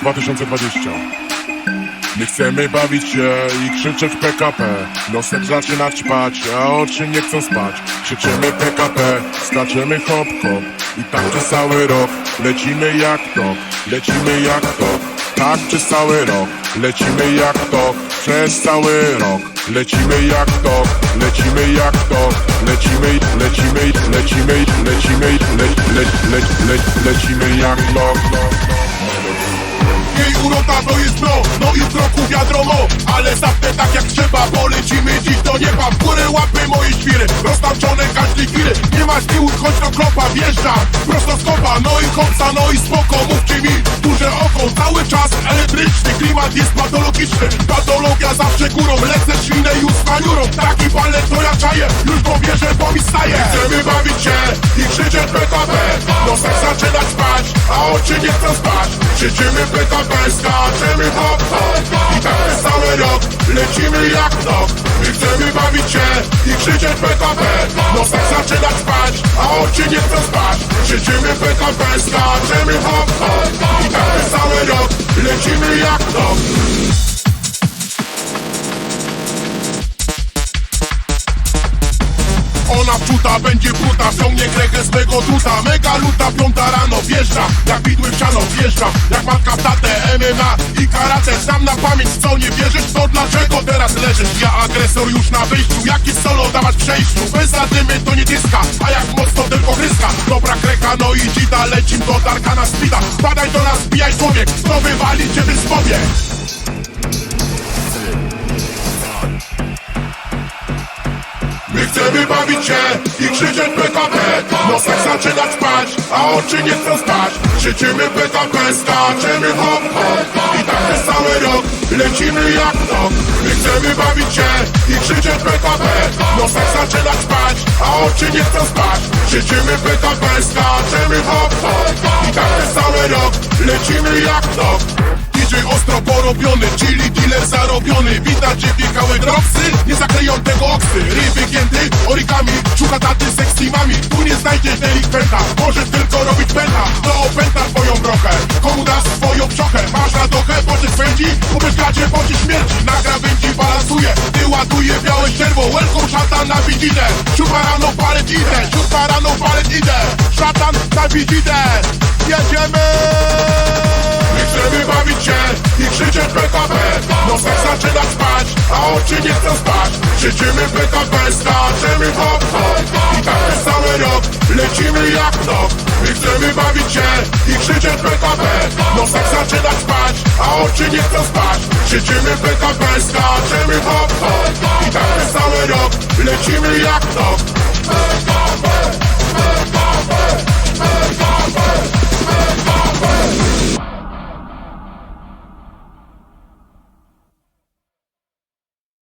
2020 My chcemy bawić się i krzyczeć PKP Nosek zaczyna ćpać, a oczy nie chcą spać. Krzyczymy PKP, skaczemy hop hop. I tak przez cały rok lecimy jak to Lecimy jak to. Tak przez cały rok lecimy jak to Przez cały rok lecimy jak to Lecimy jak to. Lecimy, lecimy, lecimy, lecimy, le, le, le, le, lecimy jak to To jest pro, no i w roku wiadomo Ale zapnę tak jak trzeba, bo lecimy dziś do nieba. W górę łapy moje świry, roztaczone każdej chwili Nie ma sił, chodź do klopa, wjeżdżam Prosto z kopa, no i kopca, no i spoko. Mówcie mi, duże oko, cały czas elektryczny Klimat jest patologiczny, patologia zawsze górą Lecę ślinę już z taki balet to ja czaję Już po wierzę, bo mi staje Krzyczymy PKP, skaczemy hop hop I tak przez cały rok lecimy jak tok My chcemy bawić się i krzyczeć PKP Nosek zaczyna spać, a oczy nie chcą spać. Krzyczymy PKP, skaczemy hop hop I tak przez cały rok lecimy jak tok Ona wczuta, będzie bruta, wciągnie krechę z tego druta. Mega luta, piąta rano, wjeżdża. Jak widły w siano, wjeżdża. Jak matka w tatę, MMA i karate. Znam na pamięć, co nie wierzysz, to dlaczego teraz leżysz? Ja agresor już na wyjściu, jaki solo dawać przejściu. Bez zadymy to nie dyska, a jak mocno tylko gryzka. Dobra krecha, no i dzida, lecim do darka na speeda. Spadaj do nas, bijaj człowiek, to wywali cię wyspowie chcemy bawić się i krzyczeć PKP. Nosek zaczyna spać, a oczy nie chcą spać. Krzyczymy PKP, skaczemy hop hop. I tak przez cały rok lecimy jak tok. My chcemy bawić się i krzyczeć PKP. Nosek zaczyna spać, a oczy nie chcą spać. Krzyczymy PKP, skaczemy hop hop. I tak przez cały rok lecimy jak tok DJ ostro porobiony, czyli dealer zarobiony. Widać, że wjechały drogsy, nie zakleją tego oksy. Ryj wygięty, origami, szuka taty z ekstrimami Tu nie znajdziesz delikwenta, możesz tylko robić pęta. To opęta twoją brochę, komu dasz swoją brzochę Masz na dochę, bo cię swędzi, ubezgacie, bo ci śmierci. Na krawędzi balansuje, ty ładuje białe ścierwo. Welcome szatan na widzidę, siódma rano palet idę Siódma rano palet idę, szatan na widzidę. Jedziemy! My chcemy bawić się i krzyczeć PKP. Nosek zaczyna spać, a oczy nie chcą spać? Krzyczymy PKP, skaczemy hop hop I tak przez cały rok lecimy jak tok My chcemy bawić się i krzyczeć PKP. Nosek zaczyna spać, a oczy nie chcą spać? Krzyczymy PKP, skaczemy hop hop I tak przez cały rok lecimy jak tok